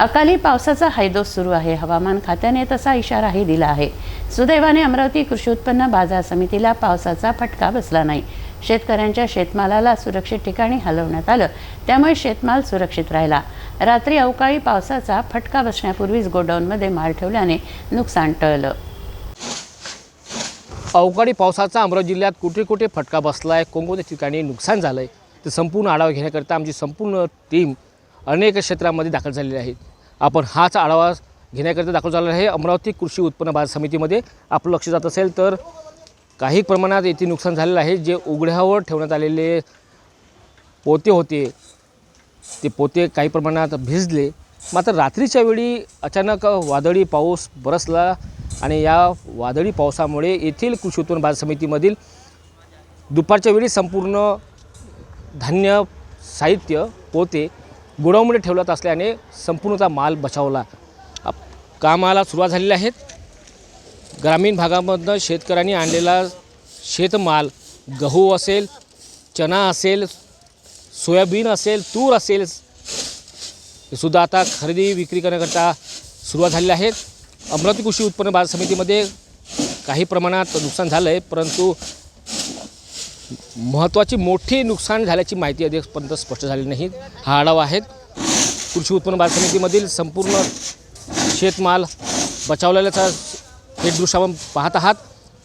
अकाली पावसाचा हैदोस सुरू आहे. हवामान खात्याने तसा इशाराही दिला आहे. सुदैवाने अमरावती कृषी उत्पन्न बाजार समितीला पावसाचा फटका बसला नाही. शेतकऱ्यांच्या शेतमालाला सुरक्षित ठिकाणी हलवण्यात आलं. त्यामुळे शेतमाल सुरक्षित राहिला. रात्री अवकाळी पावसाचा फटका बसण्यापूर्वीच गोडाऊनमध्ये माल ठेवल्याने नुकसान टळलं. अवकाळी पावसाचा अमरावती जिल्ह्यात कुठे कुठे फटका बसला आहे कोणकोणत्या ठिकाणी नुकसान झालं आहे ते संपूर्ण आढावा घेण्याकरिता आमची संपूर्ण टीम अनेक क्षेत्रामध्ये दाखल झालेले आहेत. आपण हाच आढावा घेण्याकरिता दाखल झालेला आहे. अमरावती कृषी उत्पन्न बाजार समितीमध्ये आपलं लक्ष जात असेल तर काही प्रमाणात येथे नुकसान झालेलं आहे. जे उघड्यावर ठेवण्यात आलेले पोते होते ते पोते काही प्रमाणात भिजले. मात्र रात्रीच्या वेळी अचानक वादळी पाऊस बरसला आणि या वादळी पावसामुळे येथील कृषी उत्पन्न बाजार समितीमधील दुपारच्या वेळी संपूर्ण धान्य साहित्य पोते गोडाऊनमध्ये ठेवलात असल्याने संपूर्णचा माल बचावला. कामाला सुरुवात झालेली आहेत ग्रामीण भागामधनं शेतकऱ्यांनी आणलेला शेतमाल गहू असेल चना असेल सोयाबीन असेल तूर असेल सुद्धा आता खरेदी विक्री करण्याकरता सुरुवात झालेली आहे. अमरावती कृषी उत्पन्न बाजार समितीमध्ये काही प्रमाणात नुकसान झालं आहे परंतु महत्त्वाची मोठी नुकसान झाल्याची माहिती अधिकपर्यंत स्पष्ट झाली नाही. हा आढावा आहे. कृषी उत्पन्न बाजार समितीमधील संपूर्ण शेतमाल बचावलेल्याचा हे दृश्य आपण पाहत आहात.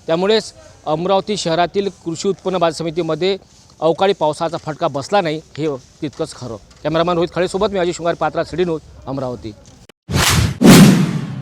त्यामुळेच अमरावती शहरातील कृषी उत्पन्न बाजार समितीमध्ये अवकाळी पावसाचा फटका बसला नाही हे तितकंच खरं. कॅमेरामॅन रोहित खळेसोबत मी अजय शृंगार पात्रा सिडी न्यूज अमरावती.